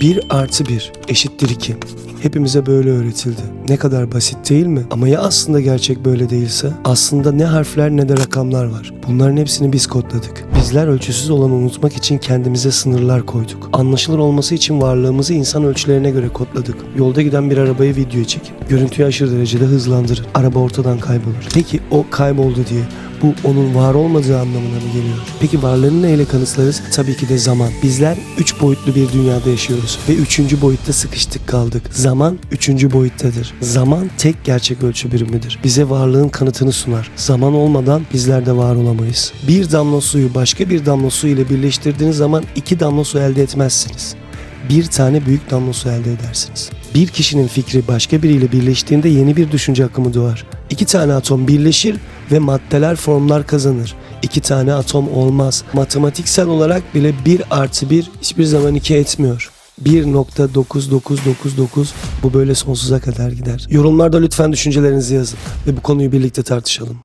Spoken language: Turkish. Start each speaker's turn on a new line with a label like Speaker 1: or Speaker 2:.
Speaker 1: 1 artı 1 eşittir 2. Hepimize böyle öğretildi. Ne kadar basit değil mi? Ama ya aslında gerçek böyle değilse? Aslında ne harfler ne de rakamlar var. Bunların hepsini biz kodladık. Bizler ölçüsüz olanı unutmak için kendimize sınırlar koyduk. Anlaşılır olması için varlığımızı insan ölçülerine göre kodladık. Yolda giden bir arabayı videoya çekin. Görüntüyü aşırı derecede hızlandırın. Araba ortadan kaybolur. Peki o kayboldu diye bu onun var olmadığı anlamına mı geliyor? Peki varlığını neyle kanıtlarız? Tabii ki de zaman. Bizler 3 boyutlu bir dünyada yaşıyoruz ve 3. boyutta sıkıştık kaldık. Zaman 3. boyuttadır. Zaman tek gerçek ölçü birimidir. Bize varlığın kanıtını sunar. Zaman olmadan bizler de var olamayız. Bir damla suyu başka bir damla su ile birleştirdiğiniz zaman iki damla su elde etmezsiniz bir tane büyük damla su elde edersiniz. Bir kişinin fikri başka biriyle birleştiğinde yeni bir düşünce akımı doğar. İki tane atom birleşir ve maddeler formlar kazanır. İki tane atom olmaz. Matematiksel olarak bile 1 artı 1 hiçbir zaman 2 etmiyor. 1.9999 bu böyle sonsuza kadar gider. Yorumlarda lütfen düşüncelerinizi yazın ve bu konuyu birlikte tartışalım.